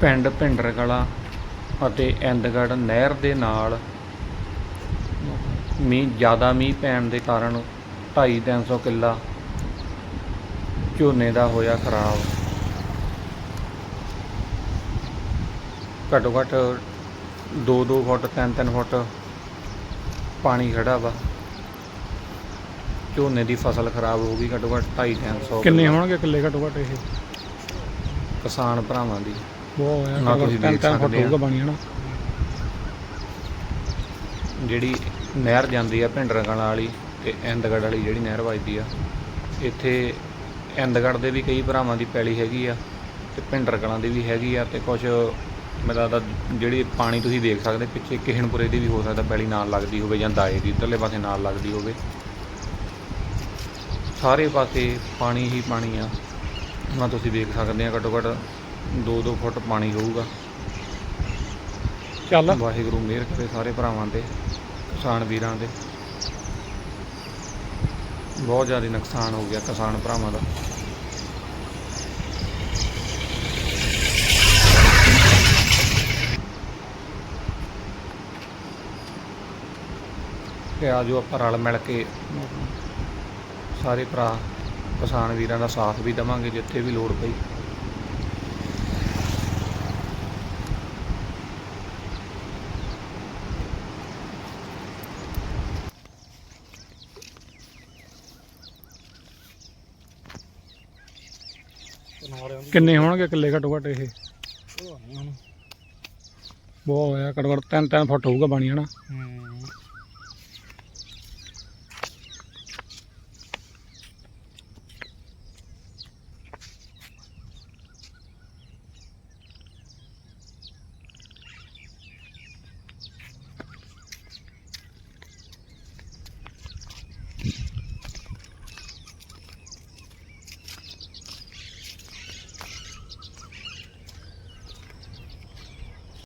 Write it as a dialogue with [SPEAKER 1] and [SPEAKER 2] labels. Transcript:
[SPEAKER 1] ਪਿੰਡ ਭਿੰਡਰ ਕਲਾਂ ਅਤੇ ਇੰਦਗੜ੍ਹ ਨਹਿਰ ਦੇ ਨਾਲ ਮੀਂਹ ਜ਼ਿਆਦਾ ਮੀਂਹ ਪੈਣ ਦੇ ਕਾਰਨ 2.5-300 ਕਿੱਲਾ ਝੋਨੇ ਦਾ ਹੋਇਆ ਖਰਾਬ। ਘੱਟੋ ਘੱਟ 2-2 ਫੁੱਟ 3-3 ਫੁੱਟ ਪਾਣੀ ਖੜਾ ਵਾ। ਝੋਨੇ ਦੀ ਫਸਲ ਖਰਾਬ ਹੋ ਗਈ ਘੱਟੋ ਘੱਟ 2.5-300
[SPEAKER 2] ਕਿੰਨੇ ਹੋਣਗੇ ਕਿੱਲੇ ਘੱਟੋ ਘੱਟ ਇਹ?
[SPEAKER 1] ਕਿਸਾਨ ਭਰਾਵਾਂ ਦੀ।
[SPEAKER 2] ਬਹੁਤ ਹੋਇਆ
[SPEAKER 1] ਨਾ ਤੁਸੀਂ
[SPEAKER 2] ਤਿੰਨ
[SPEAKER 1] ਦੇਖ
[SPEAKER 2] ਤਿੰਨ ਫੁੱਟ
[SPEAKER 1] ਸਕਦੇ ਆ।
[SPEAKER 2] ਹੋਊਗਾ ਪਾਣੀ ਹਨਾ?
[SPEAKER 1] ਜਿਹੜੀ ਨਹਿਰ ਜਾਂਦੀ ਆ ਭਿੰਡਰ ਕਲਾਂ ਵਾਲੀ ਤੇ ਇੰਦਗੜ੍ਹ ਵਾਲੀ ਜਿਹੜੀ ਨਹਿਰ ਵੱਜਦੀ ਆ ਇੱਥੇ ਇੰਦਗੜ੍ਹ ਦੇ ਵੀ ਕਈ ਭਰਾਵਾਂ ਦੀ ਪੈਲੀ ਹੈਗੀ ਆ ਤੇ ਭਿੰਡਰ ਕਲਾਂ ਦੀ ਵੀ ਹੈਗੀ ਆ ਤੇ ਕੁਝ ਮੈਨੂੰ ਲੱਗਦਾ ਜਿਹੜੀ ਪਾਣੀ ਤੁਸੀਂ ਦੇਖ ਸਕਦੇ ਪਿੱਛੇ ਕਿਹਨਪੁਰੇ ਦੀ ਵੀ ਹੋ ਸਕਦਾ ਪੈਲੀ ਨਾਲ ਲੱਗਦੀ ਹੋਵੇ ਜਾਂ ਦਾਏ ਦੀ ਇੱਧਰਲੇ ਪਾਸੇ ਨਾਲ ਲੱਗਦੀ ਹੋਵੇ। ਸਾਰੇ ਪਾਸੇ ਪਾਣੀ ਹੀ ਪਾਣੀ ਆ। ਨਾ ਤੁਸੀਂ ਦੇਖ ਸਕਦੇ ਆ ਘੱਟੋ ਘੱਟ 2-2 ਫੁੱਟ ਪਾਣੀ ਹੋਊਗਾ।
[SPEAKER 2] ਚੱਲ।
[SPEAKER 1] ਵਾਹਿਗੁਰੂ ਮਿਹਰ ਕਰੇ ਸਾਰੇ ਭਰਾਵਾਂ ਤੇ ਕਿਸਾਨ ਵੀਰਾਂ ਦੇ ਬਹੁਤ ਜ਼ਿਆਦਾ ਨੁਕਸਾਨ ਹੋ ਗਿਆ ਕਿਸਾਨ ਭਰਾਵਾਂ ਦਾ। ਤੇ ਆਜੋ ਆਪਾਂ ਰਲ ਮਿਲ ਕੇ ਸਾਰੇ ਭਰਾ ਕਿਸਾਨ ਵੀਰਾਂ ਦਾ ਸਾਥ ਵੀ ਦੇਵਾਂਗੇ ਜਿੱਥੇ ਵੀ ਲੋੜ ਪਈ।
[SPEAKER 2] ਕਿੰਨੇ ਹੋਣਗੇ ਕਿੱਲੇ ਘੱਟੋ ਘੱਟ ਇਹ? ਬਹੁਤ ਹੋਇਆ ਘੱਟੋ ਘੱਟ ਤਿੰਨ ਤਿੰਨ ਫੁੱਟ ਹੋਊਗਾ ਪਾਣੀ ਹਨਾ?
[SPEAKER 3] ਹੂੰ।